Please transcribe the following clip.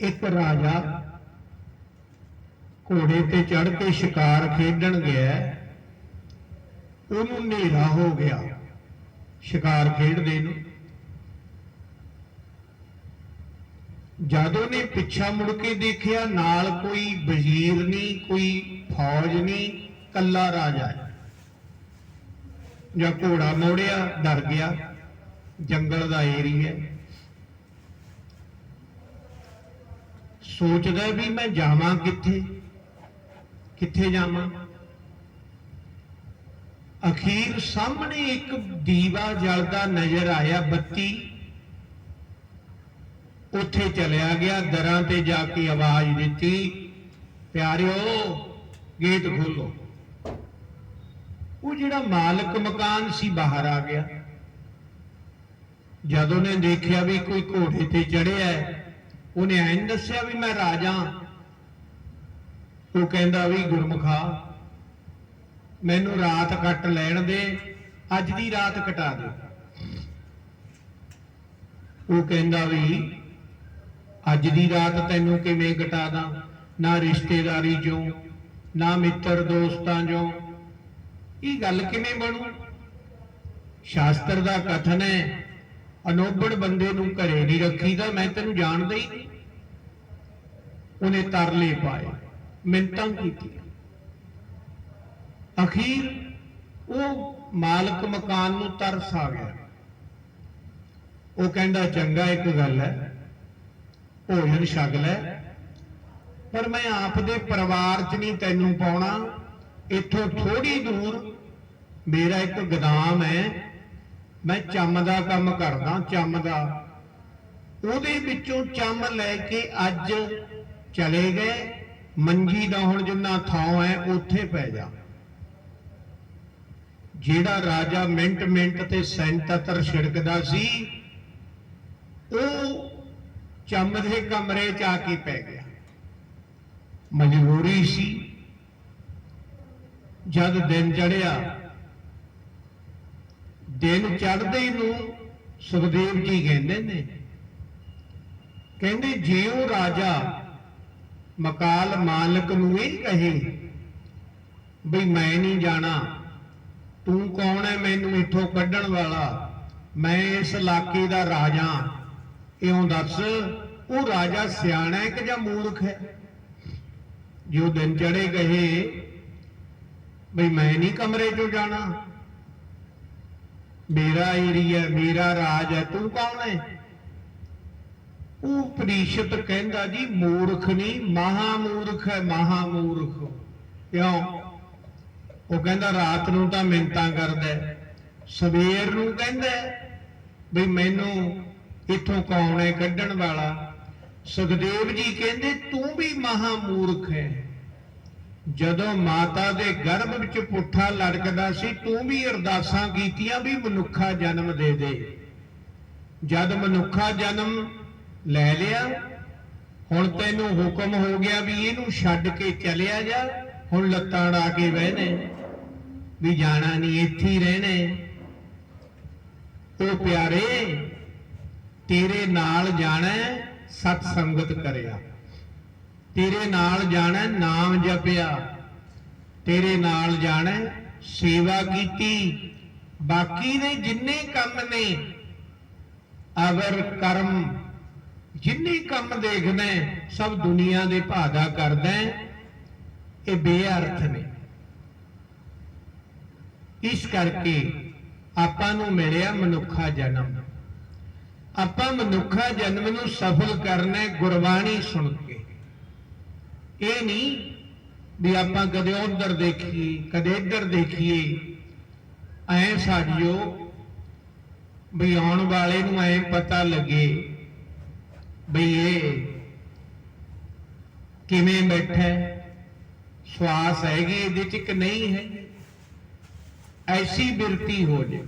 ਇੱਕ ਰਾਜਾ ਘੋੜੇ ਤੇ ਚੜ੍ਹ ਕੇ ਸ਼ਿਕਾਰ ਖੇਡਣ ਗਿਆ। ਉਹਨੂੰ ਹਨੇਰਾ ਹੋ ਗਿਆ। ਸ਼ਿਕਾਰ ਖੇਡਦੇ ਨੂੰ। ਜਦੋਂ ਨੇ ਪਿੱਛਾ ਮੁੜ ਕੇ ਦੇਖਿਆ, ਨਾਲ ਕੋਈ ਵਜ਼ੀਰ ਨਹੀਂ, ਕੋਈ ਫੌਜ ਨਹੀਂ ਕੱਲਾ ਰਾਜਾ ਜਾਂ ਘੋੜਾ ਮੋੜਿਆ, ਡਰ ਗਿਆ। ਜੰਗਲ ਦਾ ਏਰੀਆ। ਸੋਚਦਾ ਵੀ ਮੈਂ ਜਾਵਾਂ ਕਿੱਥੇ? ਕਿੱਥੇ ਜਾਵਾਂ? ਅਖੀਰ ਸਾਹਮਣੇ ਇੱਕ ਦੀਵਾ ਜਲਦਾ ਨਜ਼ਰ ਆਇਆ ਬੱਤੀ। ਉੱਥੇ ਚਲਿਆ ਗਿਆ ਦਰਾਂ ਤੇ ਜਾ ਕੇ ਆਵਾਜ਼ ਦਿੱਤੀ ਪਿਆਰਿਓ ਗੇਟ ਖੋਲੋ ਉਹ ਜਿਹੜਾ ਮਾਲਕ ਮਕਾਨ ਸੀ ਬਾਹਰ ਆ ਗਿਆ। ਜਦੋਂ ਨੇ ਦੇਖਿਆ ਵੀ ਕੋਈ ਘੋੜੇ ਤੇ ਚੜਿਆ ਹੈ, ਉਹਨੇ ਐਂ ਦੱਸਿਆ ਵੀ ਮੈਂ ਰਾਜਾ ਉਹ ਕਹਿੰਦਾ ਵੀ ਗੁਰਮੁਖਾ, ਮੈਨੂੰ ਰਾਤ ਕੱਟ ਲੈਣ ਦੇ, ਅੱਜ ਦੀ ਰਾਤ ਕਟਾ ਦੇ। ਉਹ ਕਹਿੰਦਾ ਵੀ, ਅੱਜ ਦੀ ਰਾਤ ਤੈਨੂੰ ਕਿਵੇਂ ਕਟਾ ਦਾਂ? ਨਾ ਰਿਸ਼ਤੇਦਾਰੀ ਚੋਂ, ਨਾ ਮਿੱਤਰ ਦੋਸਤਾਂ ਚੋਂ। ਇਹ ਗੱਲ ਕਿਵੇਂ ਬਣੂ? ਸ਼ਾਸਤਰ ਦਾ ਕਥਨ ਹੈ ਅਨੋਬੜ ਬੰਦੇ ਨੂੰ ਘਰੇ ਨਹੀਂ ਰੱਖੀਦਾ, ਮੈਂ ਤੈਨੂੰ ਜਾਣਦਾ ਹੀ ਉਹਨੇ ਤਰਲੇ ਪਾਏ ਮਿੰਤਾਂ ਕੀਤੀਆਂ। ਅਖੀਰ ਉਹ ਮਾਲਕ ਮਕਾਨ ਨੂੰ ਤਰਸ ਆ ਗਿਆ। ਉਹ ਕਹਿੰਦਾ, ਚੰਗਾ ਇੱਕ ਗੱਲ ਹੈ, ਭੋਜਨ ਛਕ ਲੈ, ਪਰ ਮੈਂ ਆਪ ਦੇ ਪਰਿਵਾਰ 'ਚ ਨਹੀਂ ਤੈਨੂੰ ਪਾਉਣਾ। ਇੱਥੋਂ ਥੋੜੀ ਦੂਰ ਮੇਰਾ ਇੱਕ ਗਦਾਮ ਹੈ, ਮੈਂ ਚੰਮ ਦਾ ਕੰਮ ਕਰਦਾ, ਚੰਮ ਦਾ। ਉਹਦੇ ਵਿੱਚੋਂ ਚੰਮ ਲੈ ਕੇ ਅੱਜ ਚਲੇ ਗਏ, ਮੰਜੀ ਦਾ ਹੁਣ ਜਿੰਨਾ ਥਾਂ ਹੈ, ਉੱਥੇ ਪੈ ਜਾ। ਜਿਹੜਾ ਰਾਜਾ ਮਿੰਟ ਮਿੰਟ ਤੇ ਸੈਂਤਤਰ ਛਿੜਕਦਾ ਸੀ, ਉਹ ਚੰਮ ਦੇ ਕਮਰੇ 'ਚ ਆ ਕੇ ਪੈ ਗਿਆ। ਮਜਬੂਰੀ ਸੀ। ਜਦ ਦਿਨ ਚੜਿਆ ਦਿਨ ਚੜਦੇ ਨੂੰ ਸੁਖਦੇਵ ਜੀ ਕਹਿੰਦੇ ਨੇ, ਕਹਿੰਦੇ ਜੇ ਉਹ ਰਾਜਾ ਮਕਾਲ ਮਾਲਕ ਨੂੰ ਇਹ ਕਹੇ ਵੀ ਮੈਂ ਨਹੀਂ ਜਾਣਾ, ਤੂੰ ਕੌਣ ਹੈ ਮੈਨੂੰ ਇੱਥੋਂ ਕੱਢਣ ਵਾਲਾ? ਮੈਂ ਇਸ ਇਲਾਕੇ ਦਾ ਰਾਜਾ। ਇਉਂ ਦੱਸ, ਉਹ ਰਾਜਾ ਸਿਆਣਾ ਹੈ ਕਿ ਜਾਂ ਮੂਰਖ ਹੈ? ਜੋ ਦਿਨ ਚੜੇ ਗਏ ਬਈ ਮੈਂ ਨਹੀਂ ਕਮਰੇ 'ਚੋਂ ਜਾਣਾ। ਮੇਰਾ ਏਰੀਆ, ਮੇਰਾ ਰਾਜ ਹੈ, ਤੂੰ ਕੌਣ ਹੈ? ਉਹ ਪ੍ਰੀਸ਼ਤ ਕਹਿੰਦਾ ਜੀ ਮੂਰਖ ਨਹੀਂ ਮਹਾ ਮੂਰਖ ਹੈ ਮਹਾ ਮੂਰਖ ਕਿਉਂ? ਉਹ ਕਹਿੰਦਾ ਰਾਤ ਨੂੰ ਤਾਂ ਮਿੰਤਾਂ ਕਰਦਾ ਸਵੇਰ ਨੂੰ ਕਹਿੰਦਾ ਵੀ ਮੈਨੂੰ ਇੱਥੋਂ ਕੌਣ ਹੈ ਕੱਢਣ ਵਾਲਾ? ਸੁਖਦੇਵ ਜੀ ਕਹਿੰਦੇ, ਤੂੰ ਵੀ ਮਹਾ ਮੂਰਖ ਹੈ। ਜਦੋਂ ਮਾਤਾ ਦੇ ਗਰਭ ਵਿੱਚ ਪੁੱਠਾ ਲੜਕਦਾ ਸੀ, ਤੂੰ ਵੀ ਅਰਦਾਸਾਂ ਕੀਤੀਆਂ ਵੀ ਮਨੁੱਖਾ ਜਨਮ ਦੇ ਦੇ। ਜਦ ਮਨੁੱਖਾ ਜਨਮ ਲੈ ਲਿਆ। ਹੁਣ ਤੈਨੂੰ ਹੁਕਮ ਹੋ ਗਿਆ ਵੀ ਇਹਨੂੰ ਛੱਡ ਕੇ ਚਲਿਆ ਜਾ। ਹੁਣ ਲੱਤਾਂ ਡਾ ਕੇ ਬਹਿਨੇ। ਵੀ ਜਾਣਾ ਨਹੀਂ ਇੱਥੇ ਹੀ ਰਹਿਣੇ ਉਹ ਪਿਆਰੇ, ਤੇਰੇ ਨਾਲ ਜਾਣਾ ਸਤ ਸੰਗਤ ਕਰਿਆ। ਤੇਰੇ ਨਾਲ ਜਾਣਾ ਨਾਮ ਜਪਿਆ। ਤੇਰੇ ਨਾਲ ਜਾਣਾ ਸੇਵਾ ਕੀਤੀ। ਬਾਕੀ ਦੇ ਜਿੰਨੇ ਕੰਮ ਨੇ, ਅਗਰ ਕਰਮ ਜਿੰਨੇ ਕੰਮ ਦੇਖਦਾ ਸਭ ਦੁਨੀਆ ਦੇ ਭਾਗਾ ਕਰਦਾ ਇਹ ਬੇਅਰਥ ਨੇ। ਇਸ ਕਰਕੇ ਆਪਾਂ ਨੂੰ ਮਿਲਿਆ ਮਨੁੱਖਾ ਜਨਮ। ਆਪਾਂ ਮਨੁੱਖਾ ਜਨਮ ਨੂੰ ਸਫਲ ਕਰਨਾ ਗੁਰਬਾਣੀ ਸੁਣ ਕੇ। ਇਹ ਨਹੀਂ ਵੀ ਆਪਾਂ ਕਦੇ ਉਧਰ ਦੇਖੀਏ, ਕਦੇ ਇੱਧਰ ਦੇਖੀਏ। ਐ ਸਾਡੀਓ ਵੀ ਆਉਣ ਵਾਲੇ ਨੂੰ ਐ ਪਤਾ ਲੱਗੇ ਬਈ ਇਹ ਕਿਵੇਂ ਬੈਠਾ ਸਵਾਸ ਹੈਗੀ ਇਹਦੇ ਚ ਕਿ ਨਹੀਂ ਹੈ? ਐਸੀ ਬਿਰਤੀ ਹੋ ਜੇ